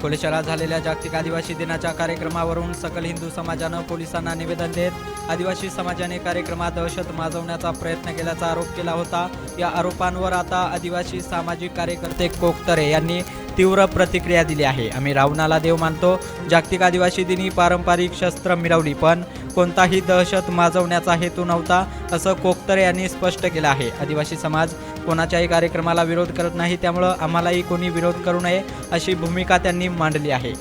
अकोले शहरात झालेल्या जागतिक आदिवासी दिनाच्या कार्यक्रमावरून सकल हिंदू समाजानं पोलिसांना निवेदन देत आदिवासी समाजाने कार्यक्रमात दहशत माजवण्याचा प्रयत्न केल्याचा आरोप केला होता. या आरोपांवर आता आदिवासी सामाजिक कार्यकर्ते कोकतरे यांनी तीव्र प्रतिक्रिया दिली आहे. आम्ही रावणाला देव मानतो. जागतिक आदिवासी दिनी पारंपरिक शस्त्र मिळवली पण कोणताही दहशत माजवण्याचा हेतू नव्हता असं कोकतरे यांनी स्पष्ट केलं आहे. आदिवासी समाज कोणाच्याही कार्यक्रमाला विरोध करत नाही त्यामुळं आम्हालाही कोणी विरोध करू नये अशी भूमिका त्यांनी मांडली आहे.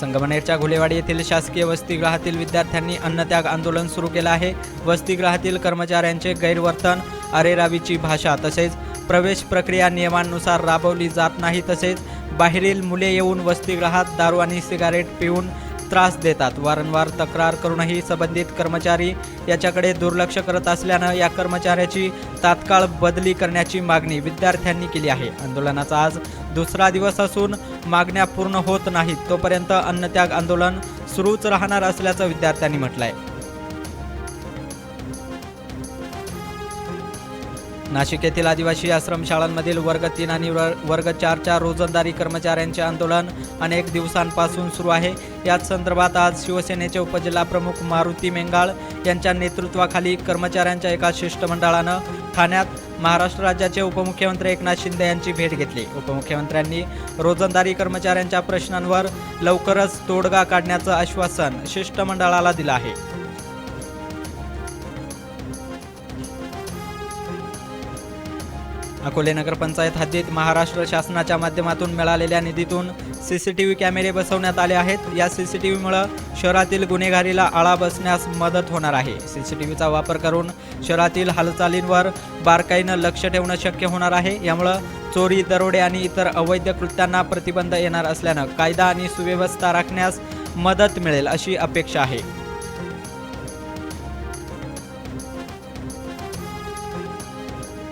संगमनेरच्या घुलेवाडी येथील शासकीय वसतिगृहातील विद्यार्थ्यांनी अन्नत्याग आंदोलन सुरू केलं आहे. वसतिगृहातील कर्मचाऱ्यांचे गैरवर्तन अरेरावीची भाषा तसेच प्रवेश प्रक्रिया नियमांनुसार राबवली जात नाही तसेच बाहेरील मुले येऊन वसतिगृहात दारू आणि सिगारेट पिऊन त्रास देतात. वारंवार तक्रार करूनही संबंधित कर्मचारी याच्याकडे दुर्लक्ष करत असल्यानं या कर्मचाऱ्याची तात्काळ बदली करण्याची मागणी विद्यार्थ्यांनी केली आहे. आंदोलनाचा आज दुसरा दिवस असून मागण्या पूर्ण होत नाहीत तोपर्यंत अन्नत्याग आंदोलन सुरूच राहणार असल्याचं विद्यार्थ्यांनी म्हटलं आहे नाशिक येथील आदिवासी आश्रमशाळांमधील वर्ग तीन आणि वर्ग चारच्या रोजंदारी कर्मचाऱ्यांचे आंदोलन अनेक दिवसांपासून सुरू आहे. याच संदर्भात आज शिवसेनेचे उपजिल्हाप्रमुख मारुती मेंगाळ यांच्या नेतृत्वाखाली कर्मचाऱ्यांच्या एका शिष्टमंडळानं ठाण्यात महाराष्ट्र राज्याचे उपमुख्यमंत्री एकनाथ शिंदे यांची भेट घेतली. उपमुख्यमंत्र्यांनी रोजंदारी कर्मचाऱ्यांच्या प्रश्नांवर लवकरच तोडगा काढण्याचं आश्वासन शिष्टमंडळाला दिलं आहे. अकोले नगरपंचायत हद्दीत महाराष्ट्र शासनाच्या माध्यमातून मिळालेल्या निधीतून सी सी टी व्ही कॅमेरे बसवण्यात आले आहेत. या सी सी टी व्हीमुळं शहरातील गुन्हेगारीला आळा बसण्यास मदत होणार आहे. सी सी टी व्हीचा वापर करून शहरातील हालचालींवर बारकाईनं लक्ष ठेवणं शक्य होणार आहे. यामुळं चोरी दरोडे आणि इतर अवैध कृत्यांना प्रतिबंध येणार असल्यानं कायदा आणि सुव्यवस्था राखण्यास मदत मिळेल अशी अपेक्षा आहे.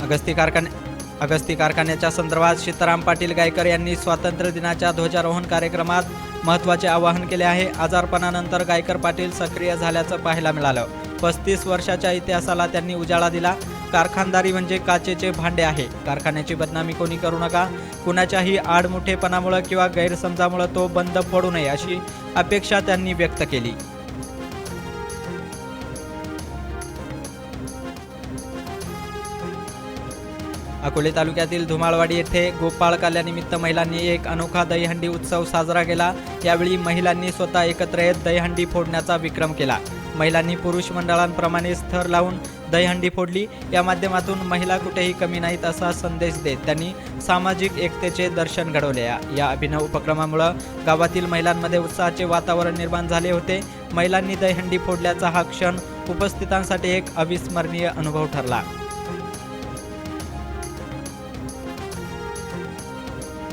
अगस्ती कारखाने अगस्ती कारखान्याच्या संदर्भात सीताराम पाटील गायकर यांनी स्वातंत्र्य दिनाच्या ध्वजारोहण कार्यक्रमात महत्त्वाचे आवाहन केले आहे. आजारपणानंतर गायकर पाटील सक्रिय झाल्याचं पाहायला मिळालं. पस्तीस वर्षाच्या इतिहासाला त्यांनी उजाळा दिला. कारखानदारी म्हणजे काचेचे भांडे आहे. कारखान्याची बदनामी कोणी करू नका. कुणाच्याही आडमुठेपणामुळं किंवा गैरसमजामुळं तो बंद पडू नये अशी अपेक्षा त्यांनी व्यक्त केली. अकोले तालुक्यातील धुमाळवाडी येथे गोपाळ काल्यानिमित्त महिलांनी एक अनोखा दहीहंडी उत्सव साजरा केला. यावेळी महिलांनी स्वतः एकत्र येत दहीहंडी फोडण्याचा विक्रम केला. महिलांनी पुरुष मंडळांप्रमाणे स्थर लावून दहीहंडी फोडली. या माध्यमातून महिला कुठेही कमी नाहीत असा संदेश देत त्यांनी सामाजिक एकतेचे दर्शन घडवले. या अभिनव उपक्रमामुळं गावातील महिलांमध्ये उत्साहाचे वातावरण निर्माण झाले होते. महिलांनी दहीहंडी फोडल्याचा हा क्षण उपस्थितांसाठी एक अविस्मरणीय अनुभव ठरला.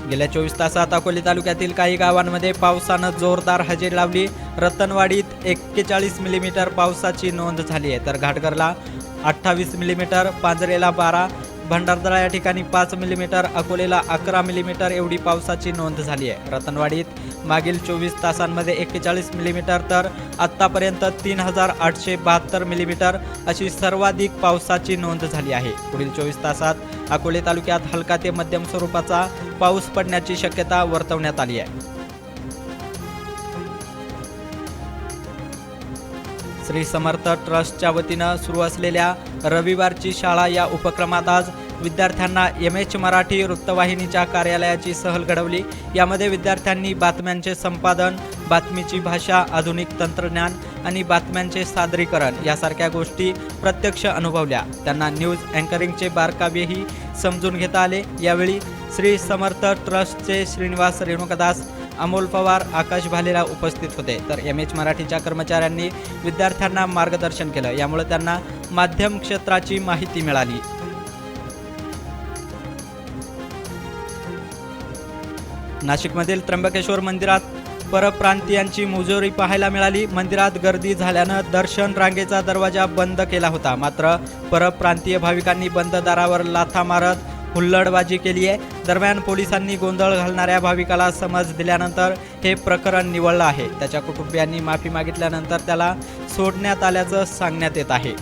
गेल्या चोवीस तासात अकोले तालुक्यातील काही गावांमध्ये पावसानं जोरदार हजेरी लावली. रतनवाडीत एक्केचाळीस मिलीमीटर पावसाची नोंद झाली आहे. तर घाटघरला अठ्ठावीस मिलीमीटर पांजरेला बारा भंडारदरा या ठिकाणी पाच मिलीमीटर अकोलेला अकरा मिलीमीटर एवढी पावसाची नोंद झाली आहे. रतनवाडीत मागील चोवीस तासांमध्ये एक्केचाळीस मिलीमीटर तर आत्तापर्यंत तीन हजार आठशे बहात्तर मिलीमीटर अशी सर्वाधिक पावसाची नोंद झाली आहे. पुढील चोवीस तासात अकोले तालुक्यात हलका ते मध्यम स्वरूपाचा पाऊस पडण्याची शक्यता वर्तवण्यात आली आहे. श्री समर्थ ट्रस्टच्या वतीनं सुरू असलेल्या रविवारची शाळा या उपक्रमात आज विद्यार्थ्यांना एम एच मराठी वृत्तवाहिनीच्या कार्यालयाची सहल घडवली. यामध्ये विद्यार्थ्यांनी बातम्यांचे संपादन बातमीची भाषा आधुनिक तंत्रज्ञान आणि बातम्यांचे सादरीकरण यासारख्या गोष्टी प्रत्यक्ष अनुभवल्या. त्यांना न्यूज अँकरिंगचे बारकावेही समजून घेता आले. यावेळी श्री समर्थ ट्रस्टचे श्रीनिवास रेणुकादास अमोल पवार आकाश भालेरा उपस्थित होते. तर एम एच मराठीच्या कर्मचाऱ्यांनी विद्यार्थ्यांना मार्गदर्शन केलं. यामुळे त्यांना माध्यम क्षेत्राची माहिती मिळाली. नाशिकमधील त्र्यंबकेश्वर मंदिरात परप्रांतीयांची मुजोरी पाहायला मिळाली. मंदिरात गर्दी झाल्यानं दर्शन रांगेचा दरवाजा बंद केला होता. मात्र परप्रांतीय भाविकांनी बंद दारावर लाथा मारत हुल्लडबाजी केली आहे. दरम्यान पोलिसांनी गोंधळ घालणाऱ्या भाविकाला समज दिल्यानंतर हे प्रकरण निवडलं आहे. त्याच्या कुटुंबियांनी माफी मागितल्यानंतर त्याला सोडण्यात आल्याचं सांगण्यात येत आहे.